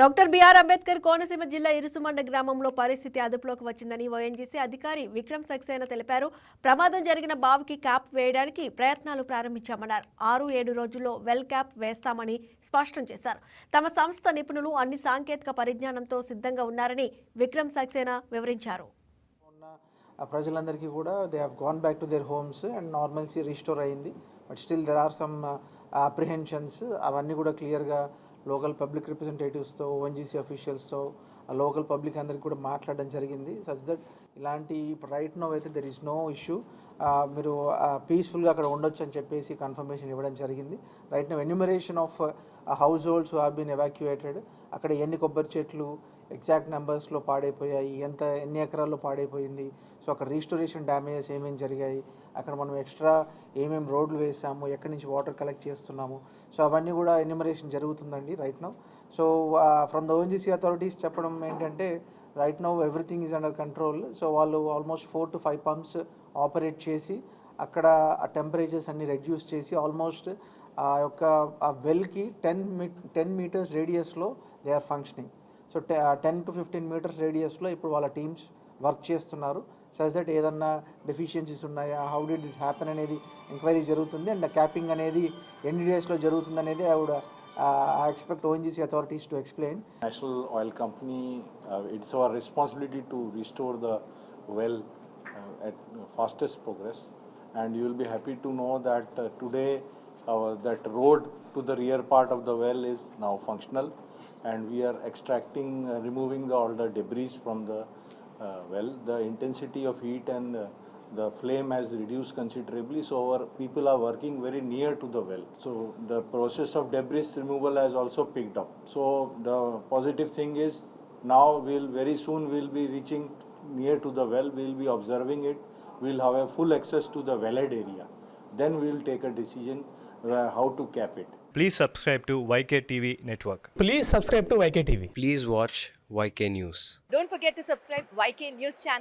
Doctor BR Ambedkar Konaseema జిల్లా ఇరుసుమండ గ్రామంలో పరిస్థితి అదుపులోకి వచ్చిందని ఓఎన్జీసీ అధికారి విక్రమ్ సక్సేనా తెలిపారు. ప్రమాదం జరిగిన బావికి క్యాప్ వేయడానికి ప్రయత్నాలు ప్రారంభించామన్నారు. ఆరు ఏడు రోజుల్లో వెల్ క్యాప్ వేస్తామని స్పష్టం చేశారు. తమ సంస్థ నిపుణులు అన్ని సాంకేతిక పరిజ్ఞానంతో సిద్ధంగా ఉన్నారని విక్రమ్ సక్సేనా వివరించారు. ఆ ప్రజలందరికీ కూడా they have gone back to their homes and normalcy restore అయింది. But still there are some apprehensions అవన్నీ కూడా క్లియర్గా లోకల్ పబ్లిక్ రిప్రజెంటేటివ్స్తో ఓఎన్జీసీ అఫీషియల్స్తో లోకల్ పబ్లిక్ అందరికి కూడా మాట్లాడడం జరిగింది. సచ్ దట్ ఇలాంటి రైట్ నో అయితే దెర్ ఇస్ నో ఇష్యూ మీరు పీస్ఫుల్గా అక్కడ ఉండొచ్చు అని చెప్పేసి కన్ఫర్మేషన్ ఇవ్వడం జరిగింది. Right now enumeration of households have been evacuated అక్కడ ఎన్ని కొబ్బరి చెట్లు ఎగ్జాక్ట్ నెంబర్స్లో పాడైపోయాయి ఎంత ఎన్ని ఎకరాల్లో పాడైపోయింది. సో అక్కడ రీస్టోరేషన్ డ్యామేజెస్ ఏమేమి జరిగాయి అక్కడ మనం ఎక్స్ట్రా ఏమేమి రోడ్లు వేసాము ఎక్కడి నుంచి వాటర్ కలెక్ట్ చేస్తున్నాము. సో అవన్నీ కూడా ఎన్యూమరేషన్ జరుగుతుందండి right now so from the ONGC authorities చెప్పడం ఏంటంటే right now everything is under control so వాళ్ళు almost four to five pumps operate చేసి అక్కడ ఆ టెంపరేచర్స్ అన్ని రెడ్యూస్ చేసి ఆల్మోస్ట్ ఆ యొక్క ఆ వెల్కి టెన్ మీ ten metres రేడియస్లో they are functioning so ten to fifteen metres రేడియస్లో ఇప్పుడు వాళ్ళ టీమ్స్ వర్క్ చేస్తున్నారు. సజ్ దట్ ఏదన్నా డెఫిషియన్సీస్ ఉన్నాయా? హౌ డిడ్ ఇట్ హ్యాపెన్ అనేది ఎంక్వైరీ జరుగుతుంది. అండ్ క్యాపింగ్ అనేది ఎన్ని డేస్లో జరుగుతుంది అనేది ఆవిడ Uh, I expect ONGC authorities to explain. National Oil Company, uh, it's our responsibility to restore the well uh, at fastest progress. And you will be happy to know that today that road to the rear part of the well is now functional and we are extracting, removing the, all the debris from the well. The intensity of heat and the flame has reduced considerably, so our people are working very near to the well. So the process of debris removal has also picked up. So the positive thing is now we'll very soon we'll be reaching near to the well, we'll be observing it, we'll have a full access to the wellhead area. Then we'll take a decision uh, how to cap it. Please subscribe to YK TV Network. Please subscribe to YK TV. Please watch YK News. Don't forget to subscribe YK News channel